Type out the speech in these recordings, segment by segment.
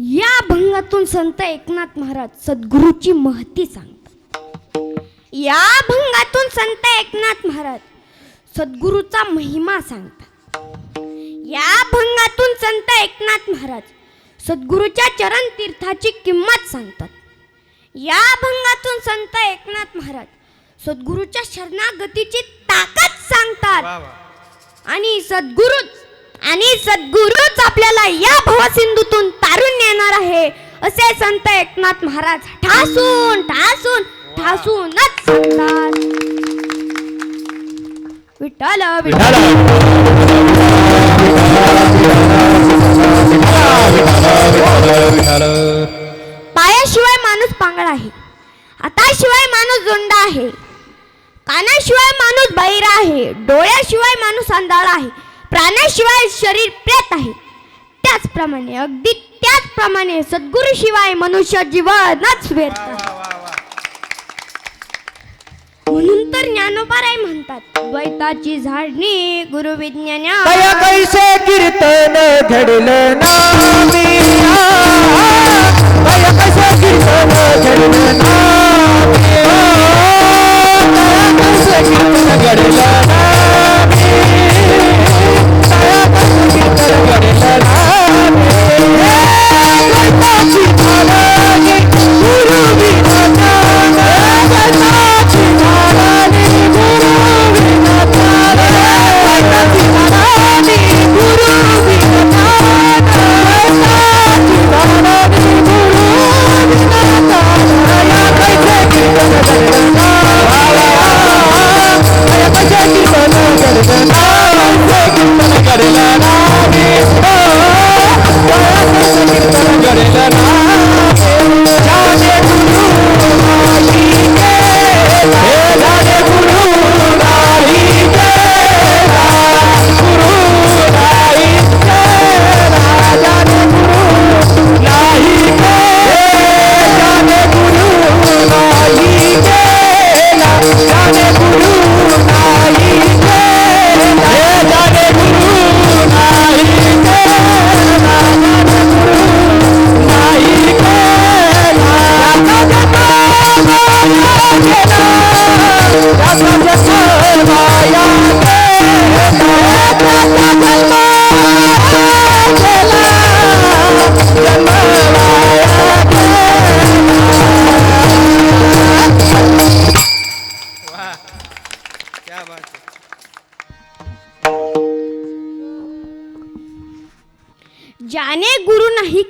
या भंगातून संत एकनाथ महाराज सद्गुरूची महती सांगतात. या भंगातून संत एकनाथ महाराज सद्गुरूचा महिमा सांगतात. या भंगातून संत एकनाथ महाराज सद्गुरूच्या चरण तीर्थाची किंमत सांगतात. या भंगातून संत एकनाथ महाराज सद्गुरूच्या शरणागतीची ताकद सांगतात. आणि सद्गुरूच आणि सद्गुरूच आपल्याला या भवसिंधूतून तारून नेणार आहे. असे संत एकनाथ महाराज ठासून ठासून ठासूनच सांगतात. विठ्ठल विठ्ठल. पायाशिवाय माणूस पांगळ आहे. हाताशिवाय माणूस जोंडा आहे. कानाशिवाय माणूस बहिर आहे. डोळ्याशिवाय माणूस अंधाळ आहे. प्राण्याशिवाय शरीर प्रेत आहे. त्याचप्रमाणे अगदी त्याचप्रमाणे सद्गुरूशिवाय मनुष्य जीवनच व्यर्थ म्हणून तर ज्ञानोबाराय म्हणतात द्वैताची झाडणी गुरु विज्ञाना कैसे कीर्तन घडलं नामी? कैसे कीर्तन घडलं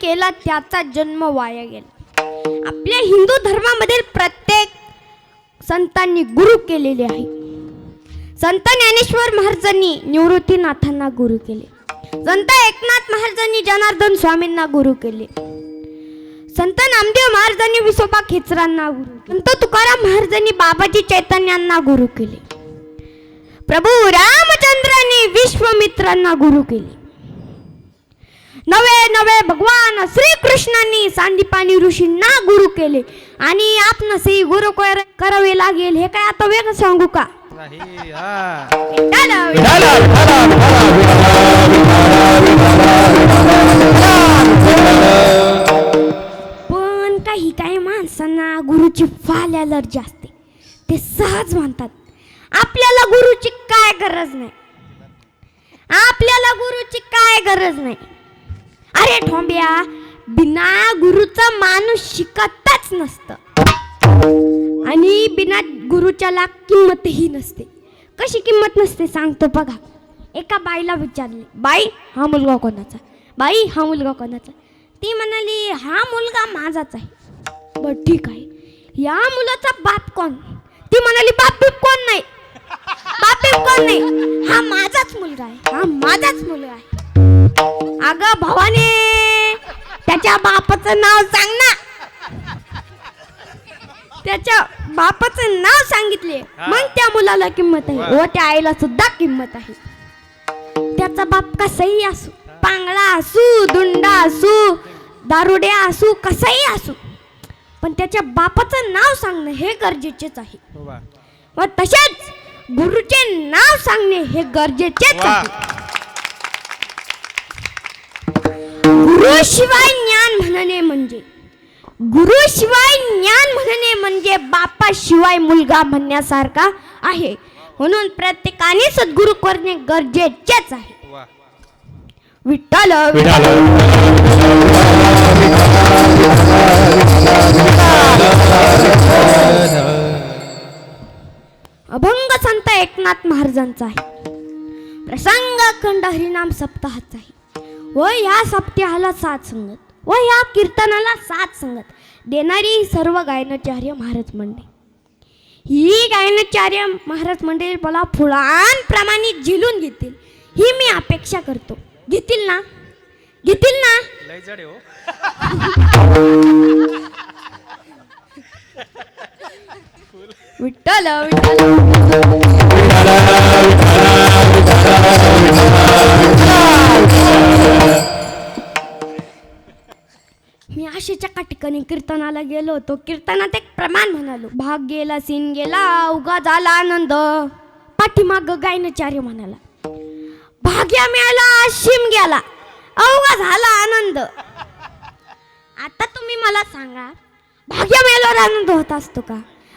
केला त्याचा जन्म वाया गेला. आपल्या हिंदू धर्मामधील प्रत्येक संतांनी गुरु केलेले आहे. संत ज्ञानेश्वर महाराजांनी निवृत्तीनाथांना गुरु केले. संत एकनाथ महाराजांनी जनार्दन स्वामींना गुरु केले. संत नामदेव महाराजांनी विसोबा खेचरांना गुरु संत तुकाराम महाराजांनी बाबाजी चैतन्यांना गुरु केले. प्रभू रामचंद्रांनी विश्वमित्रांना गुरु केले. नवे नवे भगवान श्रीकृष्णांनी सांदीपानी ऋषींना गुरु केले. आणि आपणासही गुरु कर- करावे लागेल हे काय आता वेगळं सांगू का? हा. पण काही काही माणसांना गुरुची फाल अलर्जी असते ते सहज म्हणतात. आपल्याला गुरुची काय गरज नाही. आपल्याला गुरुची काय गरज नाही. रे ठोंब्या बिना गुरुचा माणूस शिकतच नसतं. आणि बिना गुरुच्याला किंमतही नसते. कशी किंमत नसते सांगतो बघा. एका बाईला विचारले बाई हा मुलगा कोणाचा? बाई हा मुलगा कोणाचा? ती म्हणाली हा मुलगा माझाच आहे. बर ठीक आहे. या मुलाचा बाप कोण? ती म्हणाली बाप बीप कोण नाही. बाप बीप कोण नाही. हा माझाच मुलगा आहे. हा माझाच मुलगा आहे. अगं भावाने त्याच्या बापाचं नाव सांग ना. त्याच्या बापाचं नाव सांगितले. मग त्या मुलाला किंमत आहे. व. त्या आईला सुद्धा किंमत आहे. त्याचा बाप कसाही असू पांगळा असू दुंडा असू दारुड्या असू कसाही असू. पण त्याच्या बापाचं नाव सांगणं हे गरजेचेच आहे. वा. तसेच गुरुचे नाव सांगणे हे गरजेचेच आहे. गुरुशिवाय ज्ञान म्हणणे गुरुशिवाय ज्ञान म्हणणे म्हणजे बापाशिवाय मुलगा म्हणण्यासारखा आहे. म्हणून प्रत्येकाने सद्गुरू करणे गरजेचेच आहे. विठ्ठल अभंग संत एकनाथ महाराजांचा आहे. प्रसंग अखंड हरिनाम सप्ताहाचा आहे. व या सप्ताहाला सात संगत व या कीर्तनाला सात संगत देणारी सर्व गायनाचार्य महाराज मंडळी ही गायनाचार्य महाराज मंडळी मला फुलांप्रमाणे झिलून घेतील. ही मी अपेक्षा करतो. घेतील ना? घेतील ना? हो. विठ्ठल विठ्ठल. ठिकाणी कीर्तनाला गेलो होतो कीर्तनात एक प्रमाण म्हणालो भाग गेला सीन गेला उगा झाला आनंद. पाठीमाग गायनचार्य म्हणाला भाग्या मिळाला शिम गेला अवघा झाला आनंद. आता तुम्ही मला सांगा भाग्या मेल्यावर आनंद होत असतो का?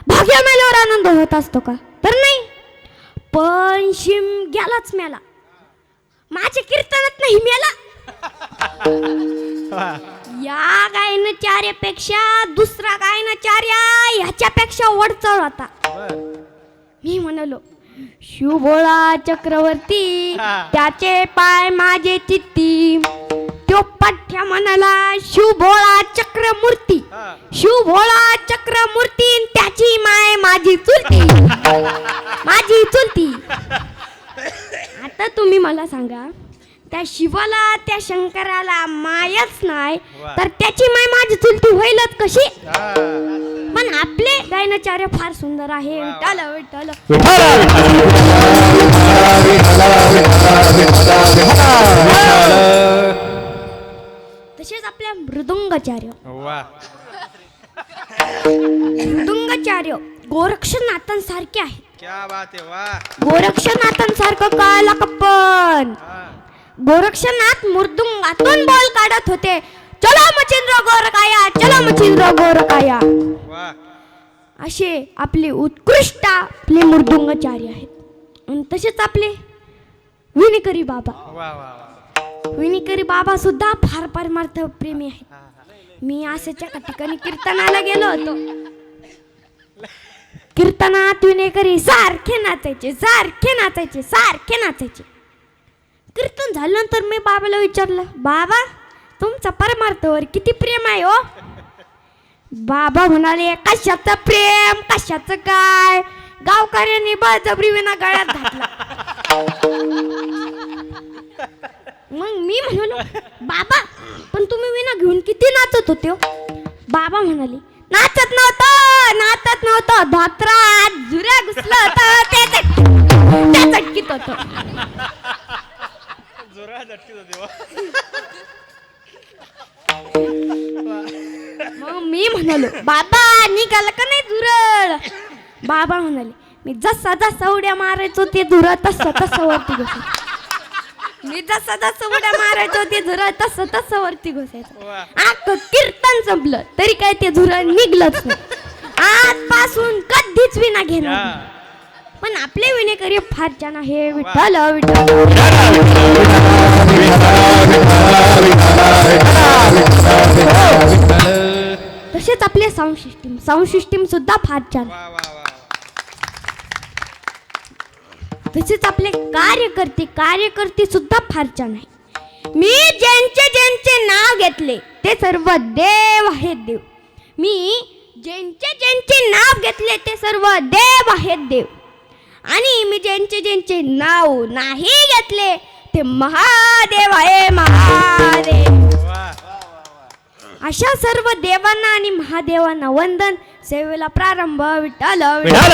भाग्या मेल्यावर आनंद होत असतो का? तर नाही. पण शिम गेलाच मेला. माझ्या कीर्तनात नाही मेला. या गायनचार्यापेक्षा दुसरा गायनचार्य ह्याच्यापेक्षा वडचळ होता. मी म्हणालो शिवभोळा चक्रवर्ती. त्याचे पाय माझे चित्ती. तो पाठ्या म्हणाला शिवभोळा चक्रमूर्ती शिवभोळा चक्रमूर्ती त्याची माय माझी चुलती माझी चुलती. आता तुम्ही मला सांगा त्या शिवाला त्या शंकराला मायच नाही. तर त्याची माय माझी चुलती होईलच कशी? पण आपले गायनाचार्य फार सुंदर आहे. विठ्ठल विठ्ठल. तसेच आपल्या मृदुंगाचार्य. मृदुंगाचार्य गोरक्षनाथांसारखे आहेत. आहे गोरक्षनाथांसारखं कळायला कप्पन. गोरक्षनाथ मृदुंगातून बोल काढत होते. चलो मचिंद्र गोरकाया चलो मचिंद्र गोरकाया असे आपले उत्कृष्ट आपले मृदुंगाचार्य आहेत. आणि तसेच आपले विनिकरी बाबा. विनिकरी बाबा सुद्धा फार परमार्थ प्रेमी आहेत. मी असाच्या एका ठिकाणी कीर्तनाला गेलो होतो. कीर्तनात विनेकरी सारखे नाचायचे सारखे नाचायचे सारखे नाचायचे. कीर्तन झाल्यानंतर मी बाबाला विचारलं बाबा तुमचा परमार्थावर किती प्रेम आहे हो? बाबा म्हणाले कशाचं प्रेम कशाचं काय? गावकऱ्यांनी बळजबरी विना गळ्यात घातला. मग मी म्हणालो बाबा पण तुम्ही विना घेऊन किती नाचत होते हो?" बाबा म्हणाले नाचत नव्हतं नाचत नव्हतं. धोत्रात झुऱ्या घुसलं होतं ते चटकीत होतं. मग मी म्हणालो बाबा निघाल का नाही धुरळ? बाबा म्हणाले मी जसा जसा उड्या मारायचो ते धुरळ तसं तसं वरती घुसायचं. मी जसा जसा उड्या मारायचो ते धुरळ तसं तसं वरती घुसायचं. अख्खं कीर्तन संपलं तरी काय ते धुरळ निघलंच नाही. आजपासून कधीच विना घेणार. पण आपले विनेकरी फार छान आहे. विठ्ठल विठ्ठल. तसेच आपले साऊंड सिस्टीम. साऊंड सिस्टीम सुद्धा फार छान. तसेच आपले कार्यकर्ते कार्यकर्ते सुद्धा फार छान आहे. मी ज्यांचे ज्यांचे नाव घेतले ते सर्व देव आहेत देव. मी ज्यांचे ज्यांचे नाव घेतले ते सर्व देव आहेत देव. आणि मी ज्यांचे ज्यांचे नाव नाही घेतले ते महादेव आहे महादेव. अशा सर्व देवांना आणि महादेवांना वंदन. सेवेला प्रारंभ विठ्ठल विठ्ठल.